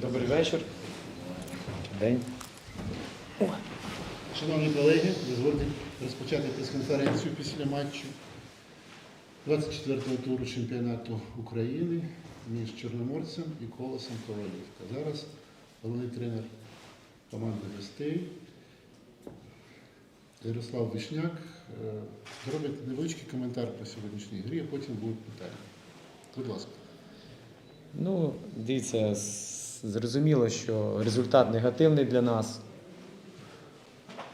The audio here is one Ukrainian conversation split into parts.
Добрий вечір. День. Шановні колеги, дозвольте розпочати прес-конференцію після матчу 24-го туру чемпіонату України між Чорноморцем і Колосом Ковалівка. Зараз головний тренер команди гостей Ярослав Вишняк е, зробить невеличкий коментар по сьогоднішній грі, а потім будуть питання. Будь ласка. Ну, дивіться, зрозуміло, що результат негативний для нас.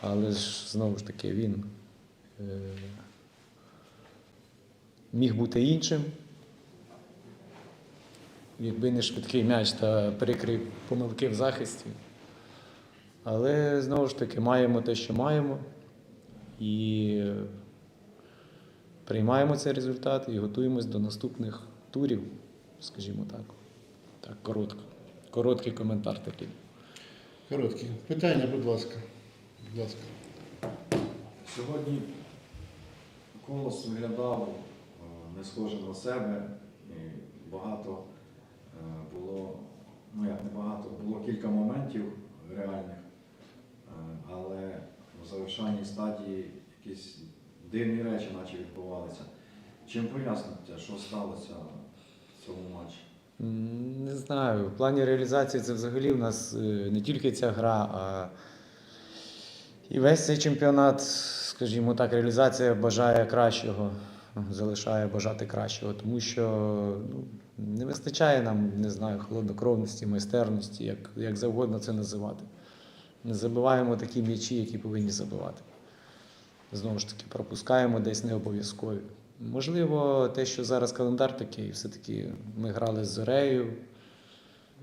Але ж знову ж таки він е, міг бути іншим. Якби не швидкий м'яч та перекрив помилки в захисті. Але знову ж таки маємо те, що маємо. І приймаємо цей результат і готуємось до наступних турів, скажімо так. Так, коротко. Короткий коментар такий. Короткі. Питання, будь ласка. Будь ласка. Сьогодні колос виглядав е, не схоже на себе. І багато е, було, ну як не багато, було кілька моментів реальних, Е, але в завершальній стадії якісь дивні речі наче відбувалися. Чим пояснити, що сталося цьому матчі? Не знаю. В плані реалізації це взагалі в нас е, не тільки ця гра, а і весь цей чемпіонат, скажімо так, реалізація бажає кращого, залишає бажати кращого, тому що ну, не вистачає нам, не знаю, холоднокровності, майстерності, як, як завгодно це називати. Не забиваємо такі м'ячі, які повинні забивати. Знову ж таки, пропускаємо десь не обов'язкові. Можливо, те, що зараз календар такий, все-таки ми грали з Зорею,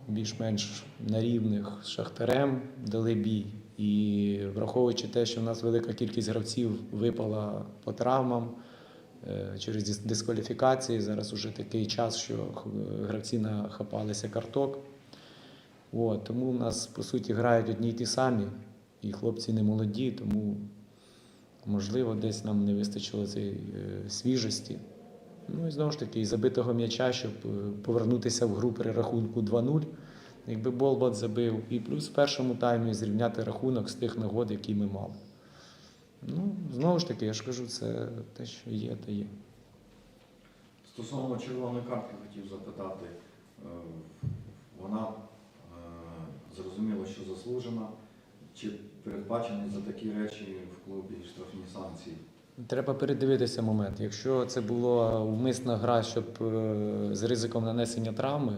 більш-менш на рівних з Шахтарем дали бій. І враховуючи те, що в нас велика кількість гравців випала по травмам е, через дискваліфікації, зараз уже такий час, що гравці нахапалися карток. От, тому в нас, по суті, грають одні й ті самі, і хлопці не молоді, тому можливо десь нам не вистачило цієї е, свіжості. Ну і знову ж таки, забитого м'яча, щоб е, повернутися в гру при рахунку 2-0, якби Болбат забив, і плюс в першому таймі зрівняти рахунок з тих нагод, які ми мали. Ну, знову ж таки, я ж кажу, це те, що є, те є. Стосовно червоної картки хотів запитати. Е, Вона зрозуміло, що заслужена. Чи передбачені за такі речі в клубі штрафні санкції? Треба передивитися момент. Якщо це була умисна гра, щоб е, з ризиком нанесення травми,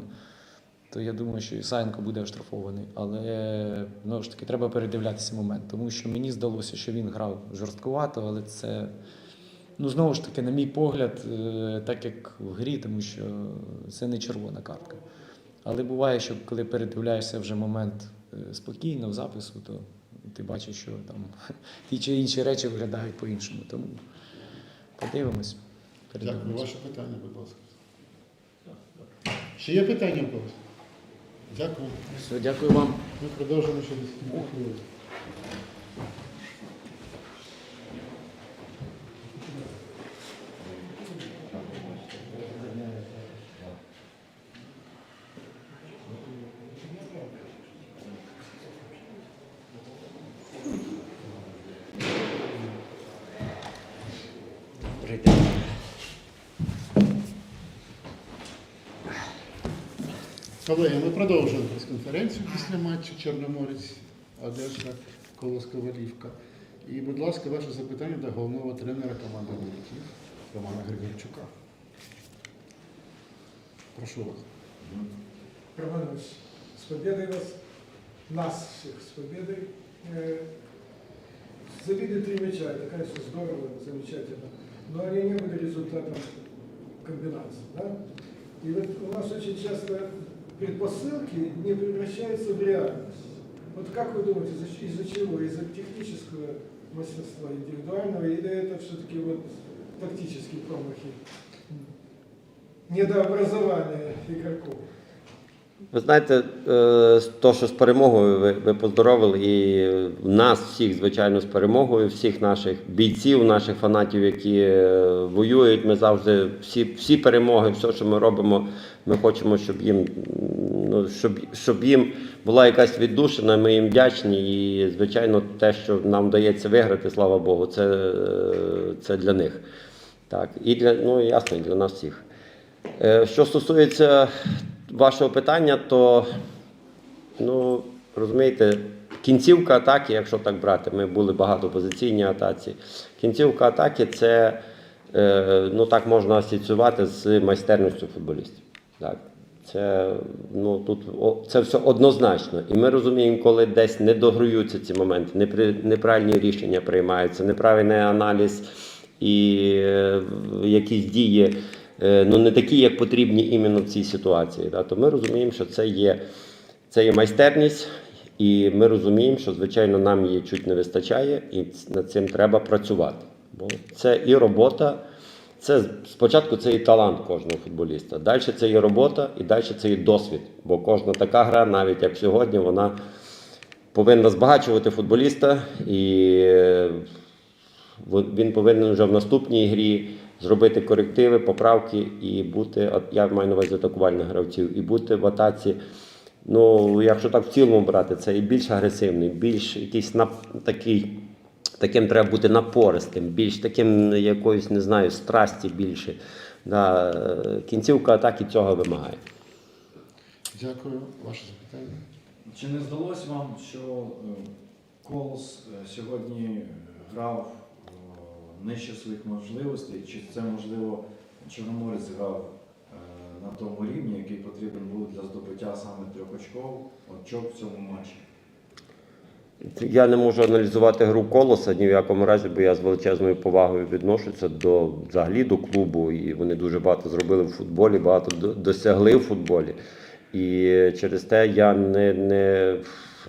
то я думаю, що Ісаєнко буде оштрафований. Але знову ж таки треба передивлятися момент, тому що мені здалося, що він грав жорсткувато, але це ну знову ж таки, на мій погляд, е, так як в грі, тому що це не червона картка. Але буває, що коли передивляєшся вже момент е, спокійно в запису, то ти бачиш, що там ті чи інші речі виглядають по-іншому. Тому подивимось. Дякую. Ваше питання, будь ласка. Ще є питання у когось? Дякую. Все, дякую вам. Ми продовжимо через дві Колеги, ми продовжуємо прес-конференцію після матчу Чорноморець, Одеса, Колос Ковалівка. І, будь ласка, ваше запитання до головного тренера команди «Моряків» Романа Григорчука. Прошу вас. Роман Ильич, с победой вас, нас всех с победой. Э, Забили три мяча, это, конечно, здорово, замечательно, но они не были результатом комбинации. Да? И вот у нас очень часто предпосылки не превращаются в реальность. Вот как вы думаете, из-за из-за чего? Из-за технического мастерства индивидуального или это все-таки вот тактические промахи? Недообразование игроков? Ви знаєте, е, то, що з перемогою ви, ви поздоровили, і нас всіх, звичайно, з перемогою, всіх наших бійців, наших фанатів, які е, воюють. Ми завжди всі, всі перемоги, все, що ми робимо, ми хочемо, щоб їм, ну, щоб, щоб їм була якась віддушина. Ми їм вдячні. І, звичайно, те, що нам вдається виграти, слава Богу, це, е, це для них. Так, і для ну ясно, і для нас всіх. Що стосується вашого питання, то ну, розумієте, кінцівка атаки, якщо так брати, ми були багато позиційній атаці. Кінцівка атаки це е, ну, так можна асоціювати з майстерністю футболістів. Так. Це, ну, тут, це все однозначно. І ми розуміємо, коли десь не дограються ці моменти, непри- неправильні рішення приймаються, неправильний аналіз і е, якісь дії ну, не такі, як потрібні іменно в цій ситуації. Да? То ми розуміємо, що це є, це є майстерність, і ми розуміємо, що звичайно нам її чуть не вистачає, і над цим треба працювати. Бо це і робота. Це спочатку це і талант кожного футболіста. Далі це і робота, і далі це і досвід. Бо кожна така гра, навіть як сьогодні, вона повинна збагачувати футболіста, і е, він повинен вже в наступній грі зробити корективи, поправки і бути, от я маю на увазі атакувальних гравців, і бути в атаці. Ну, якщо так в цілому брати, це і більш агресивний, більш якийсь нап... такий. Таким треба бути напористим, більш таким якоюсь, не знаю, страсті більше. Да, е, кінцівка атаки цього вимагає. Дякую. Ваше запитання. Чи не здалося вам, що е, Колос е, сьогодні грав нижче своїх можливостей, чи це можливо Чорноморець грав е, на тому рівні, який потрібен був для здобуття саме трьох очков, очок в цьому матчі? Я не можу аналізувати гру колоса ні в якому разі, бо я з величезною повагою відношуся до взагалі до клубу, і вони дуже багато зробили в футболі, багато досягли в футболі. І через те я не, не,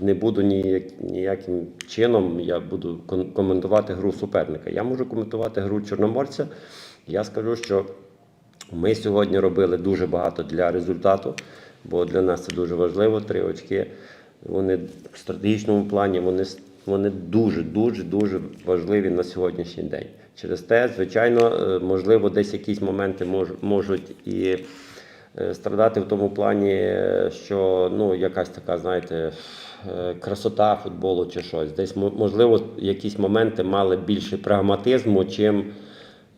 не буду ніяк, ніяким чином я буду коментувати гру суперника. Я можу коментувати гру чорноморця. Я скажу, що ми сьогодні робили дуже багато для результату, бо для нас це дуже важливо. Три очки. Вони в стратегічному плані вони, вони дуже, дуже, важливі на сьогоднішній день. Через те, звичайно, е, можливо, десь якісь моменти мож, можуть і е, страдати в тому плані, е, що ну, якась така, знаєте, красота футболу чи щось. Десь, можливо, якісь моменти мали більше прагматизму, чим,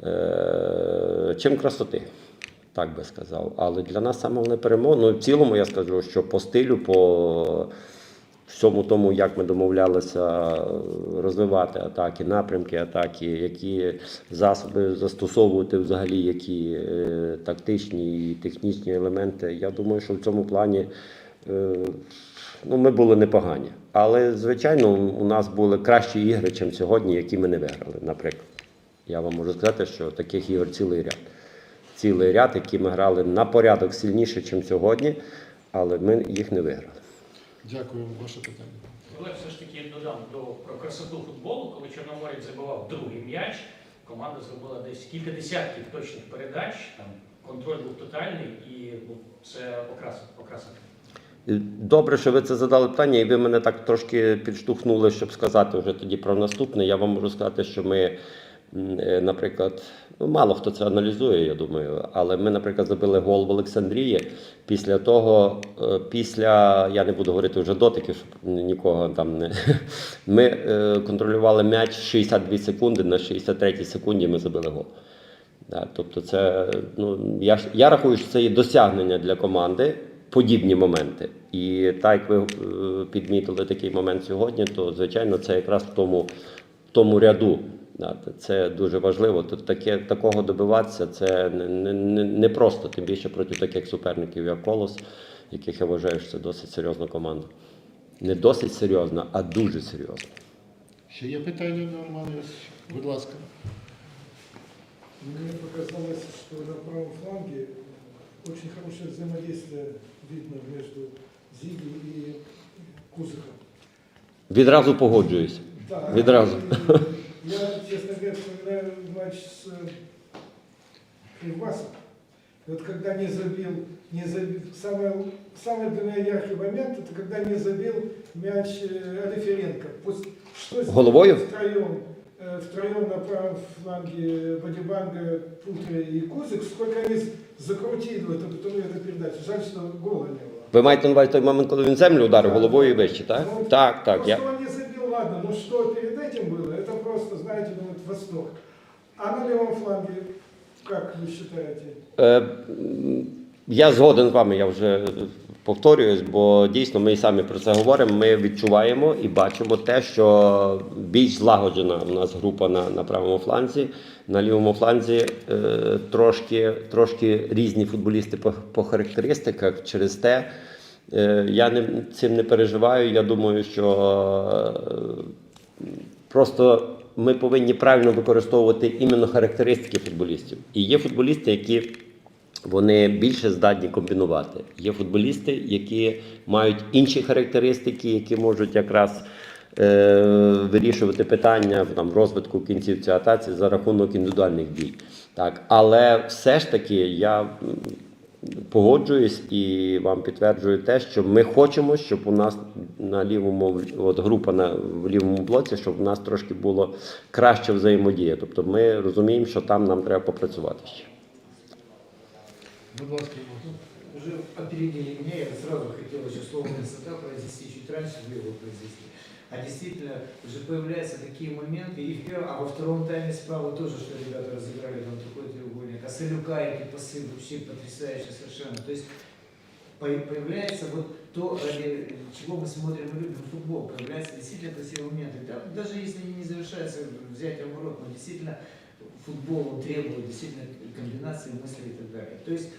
е, чим красоти. Так би сказав. Але для нас саме головне перемога. Ну, в цілому я скажу, що по стилю, по всьому тому, як ми домовлялися е, розвивати атаки, напрямки атаки, які засоби застосовувати взагалі, які е, тактичні і технічні елементи. Я думаю, що в цьому плані е, ну, ми були непогані. Але, звичайно, у нас були кращі ігри, ніж сьогодні, які ми не виграли, наприклад. Я вам можу сказати, що таких ігор цілий ряд. Цілий ряд, які ми грали на порядок сильніше, ніж сьогодні, але ми їх не виграли. Дякую. Ваше питання. Але все ж таки додам до про красоту футболу, коли Чорноморець забивав другий м'яч, команда зробила десь кілька десятків точних передач, там контроль був тотальний і ну, це окраса. Добре, що ви це задали питання, і ви мене так трошки підштовхнули, щоб сказати вже тоді про наступне. Я вам можу сказати, що ми, е, наприклад, ну мало хто це аналізує, я думаю, але ми, наприклад, забили гол в Олександрії. Після того, е, після я не буду говорити вже дотиків, щоб нікого там не ми е, контролювали м'яч 62 секунди. На 63 секунді ми забили гол. Да, тобто, це ну я я рахую, що це є досягнення для команди, подібні моменти. І так як ви е, підмітили такий момент сьогодні, то звичайно це якраз в тому, в тому ряду. Це дуже важливо. Тут таке такого добиватися це не, не, не, не просто, тим більше проти таких суперників, як Колос, яких я вважаю, що це досить серйозна команда. Не досить серйозна, а дуже серйозна. Ще є питання до Романа Будь ласка. Мне показалось, что на правом фланге очень хорошее взаимодействие видно между Зиги и Кузыком. Відразу погоджуюсь. Да, Відразу. и Я, честно говоря, вспоминаю матч с э, Кривбасом. И вот когда не забил, не забил, самый, самый для меня яркий момент, это когда не забил мяч э, Алиференко. Пусть- Что сделали Головою? Втроем, э, втроем на правом фланге Бадибанга, Путри и Кузик, сколько они закрутили в эту, в эту передачу. Жаль, что гола не было. Ви маєте на увазі той момент, коли він землю ударив головою і вище, так? Ну, Так, так. То, Я... что он не забил, ладно, но что перед этим было, это просто, знаете, ну, вот восторг. А на левом фланге, как вы считаете? Е, м, Я згоден з вами, я вже повторююсь, бо дійсно ми і самі про це говоримо. Ми відчуваємо і бачимо те, що більш злагоджена у нас група на, на правому фланзі, на лівому фланзі е, трошки, трошки різні футболісти по, по характеристиках. Через те е, я не, цим не переживаю. Я думаю, що е, Просто ми повинні правильно використовувати іменно характеристики футболістів. І є футболісти, які вони більше здатні комбінувати. Є футболісти, які мають інші характеристики, які можуть якраз е, вирішувати питання в там, розвитку кінцівці атаці за рахунок індивідуальних дій. Так, але все ж таки я погоджуюсь і вам підтверджую те, що ми хочемо, щоб у нас на лівому от група на в лівому блоці, щоб у нас трошки було краще взаємодія. Тобто ми розуміємо, що там нам треба попрацювати ще. Будь ласка. Уже опередили меня, я сразу хотел еще слово красота произнести чуть раньше, вы его произнесли. А действительно, уже появляются такие моменты, и в первом, а во втором тайме справа тоже, что ребята разыграли там такой треугольник. А Салюка эти пасы вообще потрясающе совершенно. То есть по- появляется вот то, ради чего мы смотрим и любим футбол. Появляются действительно красивые моменты. Да, даже если они не завершаются взятием ворот, но действительно футбол он требует действительно комбинации мыслей и так далее. То есть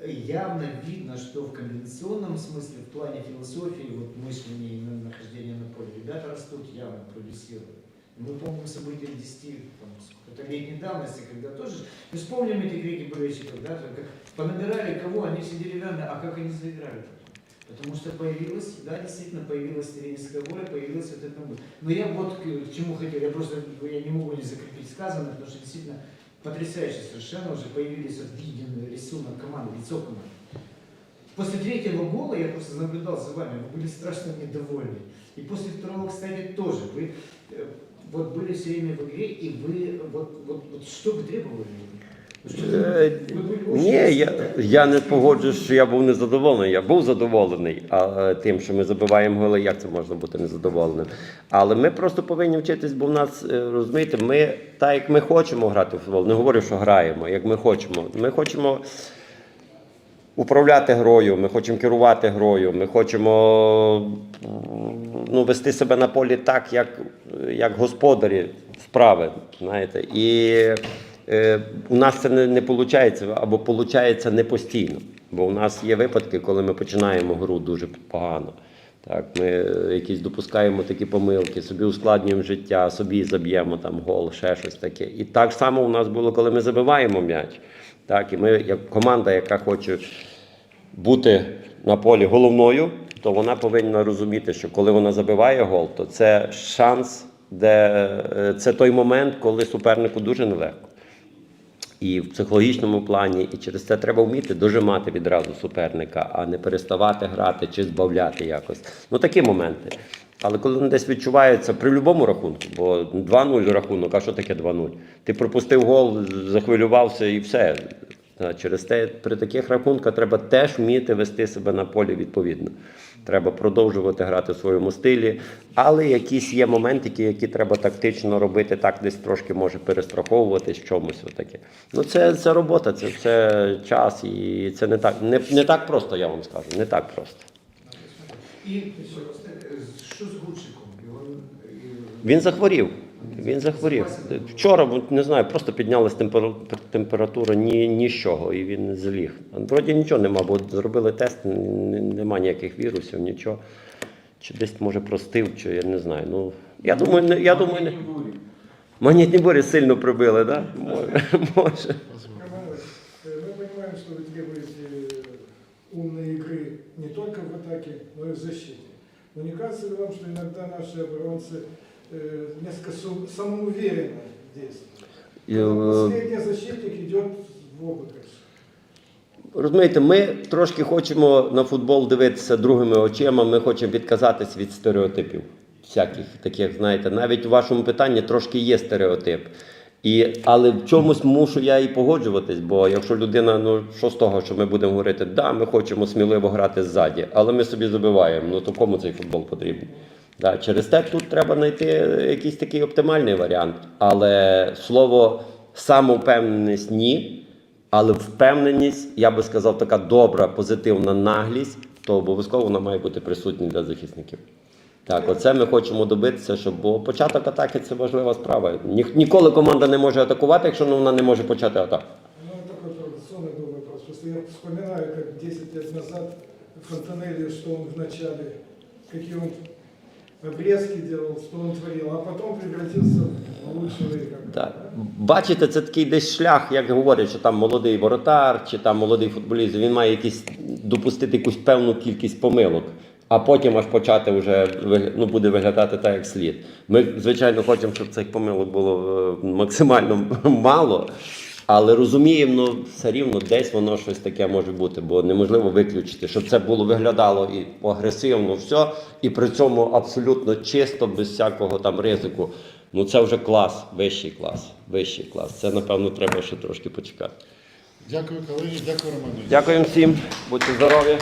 э, явно видно, что в комбинационном смысле, в плане философии, вот мышления и на- нахождения на поле, ребята растут явно, прогрессируют. Мы помним события 10 там, летней давности, когда тоже, мы вспомним этих крики болельщиков, да, как понабирали кого, они все деревянные, а как они заиграли потом? Потому что появилась, да, действительно появилась тренерская воля, появилась вот это. вот. Но я вот к, к чему хотел, я просто я не могу не закрепить сказанное, потому что действительно потрясающе совершенно уже появились вот виден рисунок команды, лицо команды. После третьего гола я просто наблюдал за вами, вы были страшно недовольны. И после второго, кстати, тоже. Вы э, вот были все время в игре, и вы вот, вот, вот что вы требовали? Что Е, вы были очень Ні, я, расстроены. я не погоджуюсь, що я був незадоволений. Я був задоволений а, е, тим, що ми забиваємо голи. Як це можна бути незадоволеним? Але ми просто повинні вчитись, бо в нас е, розумієте, ми так як ми хочемо грати в футбол, не говорю, що граємо, як ми хочемо. Ми хочемо управляти грою, ми хочемо керувати грою, ми хочемо м, ну, вести себе на полі так, як, як господарі справи. Знаєте. І е, у нас це не, не виходить, або виходить не постійно. Бо у нас є випадки, коли ми починаємо гру дуже погано. Так, ми е, якісь допускаємо такі помилки, собі ускладнюємо життя, собі заб'ємо там гол, ще щось таке. І так само у нас було, коли ми забиваємо м'яч. Так, і ми, як команда, яка хоче бути на полі головною, то вона повинна розуміти, що коли вона забиває гол, то це шанс, де е, це той момент, коли супернику дуже нелегко. І в психологічному плані, і через це треба вміти дожимати відразу суперника, а не переставати грати чи збавляти якось. Ну такі моменти. Але коли вони десь відчуваються при будь-якому рахунку, бо 2-0 рахунок, а що таке 2-0? Ти пропустив гол, захвилювався і все. А Через те при таких рахунках треба теж вміти вести себе на полі відповідно. Треба продовжувати грати в своєму стилі, але якісь є моментики, які треба тактично робити, так десь трошки може перестраховуватись чомусь. Отаке. Ну це, це робота, це все час, і це не так, не, не так просто, я вам скажу. Не так просто. І е, що з Гудшиком? Е, Він захворів. Він захворів. Вчора, от, не знаю, просто піднялась темпера- температура ні, ні з чого, і він заліг. Вроді нічого нема, бо зробили тест, н- нема ніяких вірусів, нічого. Чи десь може простив, чи я не знаю. Ну, я думаю, не, я думаю, не. Магнітні бурі сильно прибили, так? Да? Може. може. Роман Иванович, э, мы понимаем, что вы требуете э, умной игры не только в атаке, но и в защите. Но не кажется ли вам, что иногда наши оборонцы э, несколько сум- самоуверенно Когда е, Последний защитник идет в обыгрыш. Розумієте, ми трошки хочемо на футбол дивитися другими очима, ми хочемо відказатись від стереотипів. Всяких таких, знаєте, навіть у вашому питанні трошки є стереотип. І, але в чомусь мушу я і погоджуватись, бо якщо людина, ну що з того, що ми будемо говорити, да, ми хочемо сміливо грати ззаді, але ми собі забиваємо, ну то кому цей футбол потрібен? Да, через те тут треба знайти якийсь такий оптимальний варіант. Але слово самовпевненість ні. Але впевненість, я би сказав, така добра, позитивна наглість, то обов'язково вона має бути присутня для захисників. Так, оце ми хочемо добитися, щоб бо початок атаки це важлива справа. Ні, ніколи команда не може атакувати, якщо вона не може почати атаку. Ну, такой провокационный был вопрос. Просто я вспоминаю, как 10 лет назад Фонтанелли, что он вначале, какие он обрезки делал, что он творил, а потом превратился в лучшего игрока. Так. Бачите, це такий десь шлях, як говорять, що там молодий воротар чи там молодий футболіст, він має якісь допустити якусь певну кількість помилок, а потім аж почати вже ну, буде виглядати так, як слід. Ми, звичайно, хочемо, щоб цих помилок було е, максимально мало. Але розуміємо, ну все рівно десь воно щось таке може бути, бо неможливо виключити, щоб це було виглядало і агресивно, все, і при цьому абсолютно чисто, без всякого там ризику. Ну це вже клас, вищий клас, вищий клас. Це напевно треба ще трошки почекати. Дякую, колеги, дякую, Роман. Дякуємо всім, будьте здорові.